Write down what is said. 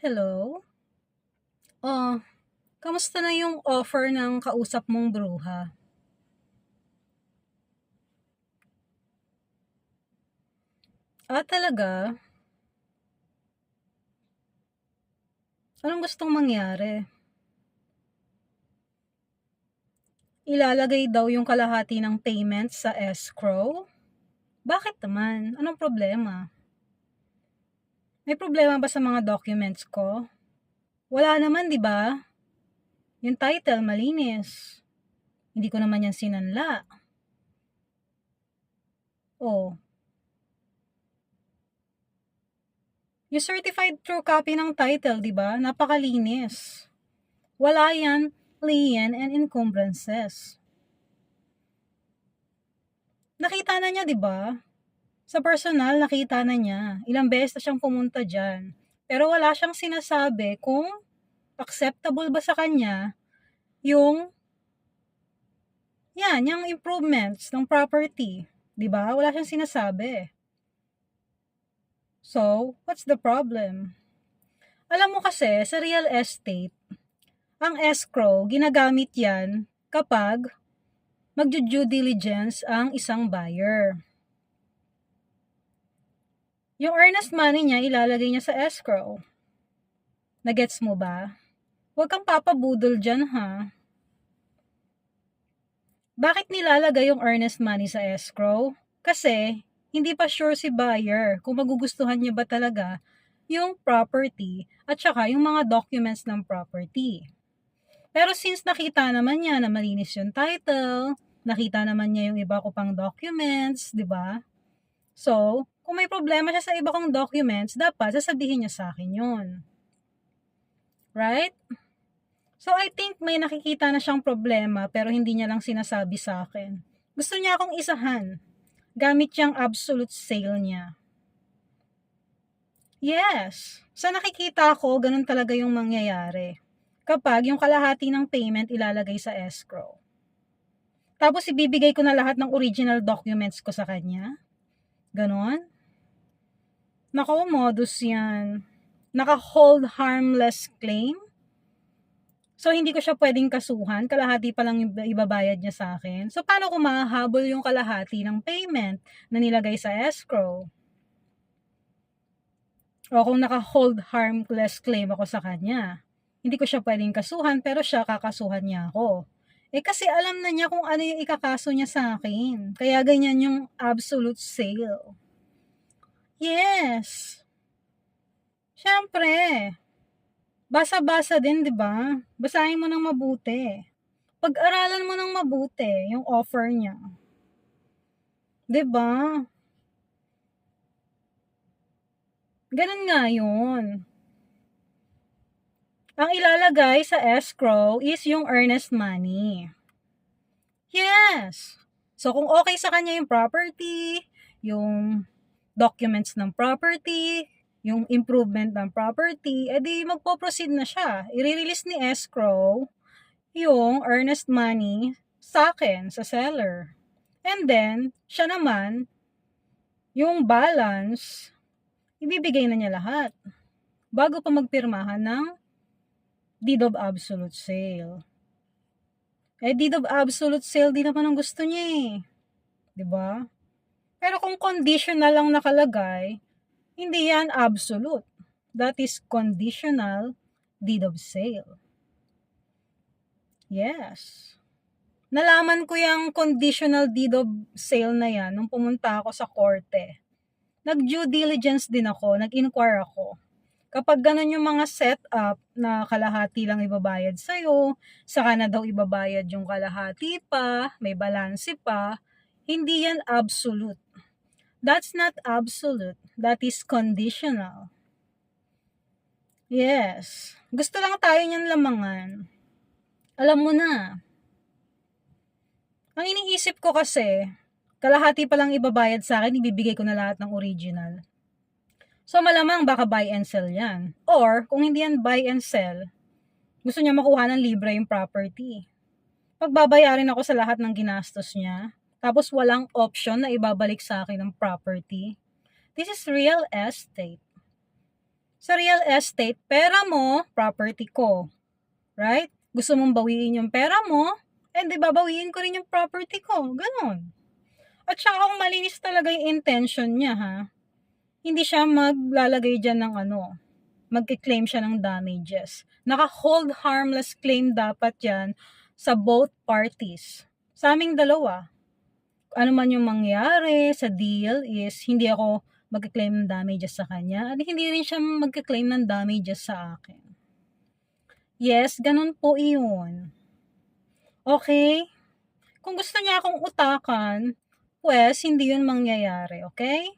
Hello? Oh, kamusta na yung offer ng kausap mong bruha? Ah, talaga? Anong gustong mangyari? Ilalagay daw yung kalahati ng payment sa escrow? Bakit naman? Anong problema? May problema ba sa mga documents ko? Wala naman, di ba? Yung title, malinis. Hindi ko naman yan sinanla. Oh. Yung certified true copy ng title, di ba? Napakalinis. Wala yan, lien and encumbrances. Nakita na niya, di ba? Sa personal, nakita na niya. Ilang beses na siyang pumunta dyan. Pero wala siyang sinasabi kung acceptable ba sa kanya yung yan, yung improvements ng property. Ba? Wala siyang sinasabi. So, what's the problem? Alam mo kasi, sa real estate, ang escrow, ginagamit yan kapag mag-due diligence ang isang buyer. Yung earnest money niya, ilalagay niya sa escrow. Nagets mo ba? Huwag kang papabudol dyan, ha? Bakit nilalagay yung earnest money sa escrow? Kasi, hindi pa sure si buyer kung magugustuhan niya ba talaga yung property at saka yung mga documents ng property. Pero since nakita naman niya na malinis yung title, nakita naman niya yung iba ko pang documents, di ba? So, kung may problema siya sa iba kong documents, dapat sasabihin niya sa akin yun. Right? So, I think may nakikita na siyang problema pero hindi niya lang sinasabi sa akin. Gusto niya akong isahan gamit yung absolute sale niya. Yes. Sa nakikita ko, ganun talaga yung mangyayari. Kapag yung kalahati ng payment ilalagay sa escrow. Tapos ibibigay ko na lahat ng original documents ko sa kanya. Ganon. Nako, modus yan. Naka-hold harmless claim. So, hindi ko siya pwedeng kasuhan. Kalahati pa lang ibabayad niya sa akin. So, paano ko mahahabol yung kalahati ng payment na nilagay sa escrow? O kung naka-hold harmless claim ako sa kanya. Hindi ko siya pwedeng kasuhan, pero siya kakasuhan niya ako. Eh kasi alam na niya kung ano yung ikakaso niya sa akin. Kaya ganyan yung absolute sale. Yes. Siyempre, basa-basa din, di ba? Basahin mo ng mabuti. Pag-aralan mo ng mabuti yung offer niya. Di ba? Ganun nga yun. Ang ilalagay sa escrow is yung earnest money. Yes. So, kung okay sa kanya yung property, yung documents ng property, yung improvement ng property, edi magpo-proceed na siya. I-release ni escrow yung earnest money sa akin, sa seller. And then, siya naman, yung balance, ibibigay na niya lahat bago pa magpirmahan ng deed of absolute sale. Eh, deed of absolute sale, di naman ang gusto niya eh. ba? Diba? Pero kung conditional lang nakalagay, hindi yan absolute. That is conditional deed of sale. Yes. Nalaman ko yung conditional deed of sale na yan nung pumunta ako sa korte. Nag-due diligence din ako, nag-inquire ako. Kapag ganun yung mga setup na kalahati lang ibabayad sa'yo, saka na daw ibabayad yung kalahati pa, may balanse pa, hindi yan absolute. That's not absolute. That is conditional. Yes. Gusto lang tayo niyan lamangan. Alam mo na. Ang iniisip ko kasi, kalahati pa lang ibabayad sa akin, ibibigay ko na lahat ng original. So malamang baka buy and sell yan. Or, kung hindi yan buy and sell, gusto niya makuha ng libre yung property. Pagbabayarin ako sa lahat ng ginastos niya, tapos walang option na ibabalik sa akin ng property. This is real estate. Sa real estate, pera mo, property ko. Right? Gusto mong bawiin yung pera mo, and di babawiin ko rin yung property ko. Ganon. At saka kung malinis talaga yung intention niya, ha? Hindi siya maglalagay dyan ng ano, magkiklaim siya ng damages. Naka-hold harmless claim dapat yan sa both parties. Sa aming dalawa, ano man yung mangyari sa deal is hindi ako magkiklaim ng damages sa kanya at hindi rin siya magkiklaim ng damages sa akin. Yes, ganun po iyon. Okay? Kung gusto niya akong utakan, pues hindi yun mangyayari, okay?